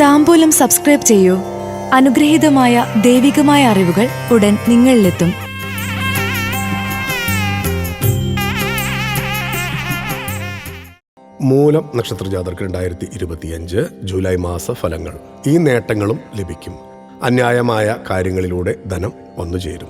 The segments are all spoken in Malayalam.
താമ്പൂലം സബ്സ്ക്രൈബ് ചെയ്യൂ. അനുഗ്രഹീതമായ ദൈവികമായ അറിവുകൾ ഉടൻ നിങ്ങളിലെത്തും. മൂലം നക്ഷത്ര ജാതർക്ക് രണ്ടായിരത്തി ഇരുപത്തിയഞ്ച് ജൂലൈ മാസ ഫലങ്ങൾ. ഈ നേട്ടങ്ങളും ലഭിക്കും. അന്യായമായ കാര്യങ്ങളിലൂടെ ധനം വന്നു ചേരും.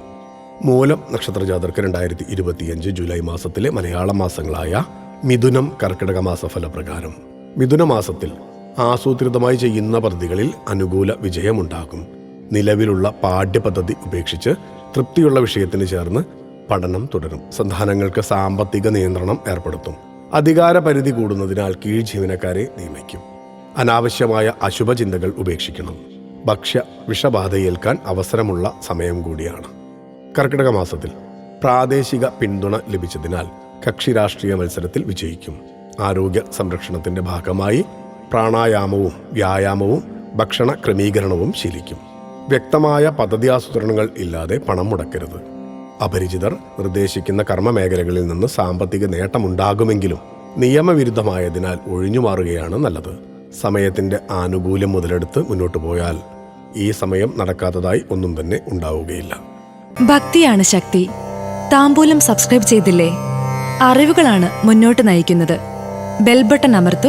മൂലം നക്ഷത്ര ജാതർക്ക് രണ്ടായിരത്തി ഇരുപത്തിയഞ്ച് ജൂലൈ മാസത്തിലെ മലയാള മാസങ്ങളായ മിഥുനം കർക്കിടക മാസ ഫലപ്രകാരം. മിഥുന മാസത്തിൽ ആസൂത്രിതമായി ചെയ്യുന്ന പദ്ധതികളിൽ അനുകൂല വിജയമുണ്ടാകും. നിലവിലുള്ള പാഠ്യപദ്ധതി ഉപേക്ഷിച്ച് തൃപ്തിയുള്ള വിഷയത്തിന് ചേർന്ന് പഠനം തുടരും. സന്താനങ്ങൾക്ക് സാമ്പത്തിക നിയന്ത്രണം ഏർപ്പെടുത്തും. അധികാര പരിധി കൂടുന്നതിനാൽ കീഴ് ജീവനക്കാരെ നിയമിക്കും. അനാവശ്യമായ അശുഭചിന്തകൾ ഉപേക്ഷിക്കണം. ഭക്ഷ്യ വിഷബാധയേൽക്കാൻ അവസരമുള്ള സമയം കൂടിയാണ്. കർക്കിടക മാസത്തിൽ പ്രാദേശിക പിന്തുണ ലഭിച്ചതിനാൽ കക്ഷി രാഷ്ട്രീയ മത്സരത്തിൽ വിജയിക്കും. ആരോഗ്യ സംരക്ഷണത്തിന്റെ ഭാഗമായി പ്രാണായാമവും വ്യായാമവും ഭക്ഷണ ക്രമീകരണവും ശീലിക്കും. വ്യക്തമായ പദ്ധതി ആസൂത്രണങ്ങൾ ഇല്ലാതെ പണം മുടക്കരുത്. അപരിചിതർ നിർദ്ദേശിക്കുന്ന കർമ്മമേഖലകളിൽ നിന്ന് സാമ്പത്തിക നേട്ടമുണ്ടാകുമെങ്കിലും നിയമവിരുദ്ധമായതിനാൽ ഒഴിഞ്ഞുമാറുകയാണ് നല്ലത്. സമയത്തിന്റെ ആനുകൂല്യം മുതലെടുത്ത് മുന്നോട്ടു പോയാൽ ഈ സമയം നടക്കാത്തതായി ഒന്നും തന്നെ ഉണ്ടാവുകയില്ല. ഭക്തിയാണ് ശക്തി. താമ്പൂലം സബ്സ്ക്രൈബ് ചെയ്തില്ലേ? അറിവുകളാണ് മുന്നോട്ട് നയിക്കുന്നത്. ബെൽബട്ടൺ അമർത്തു.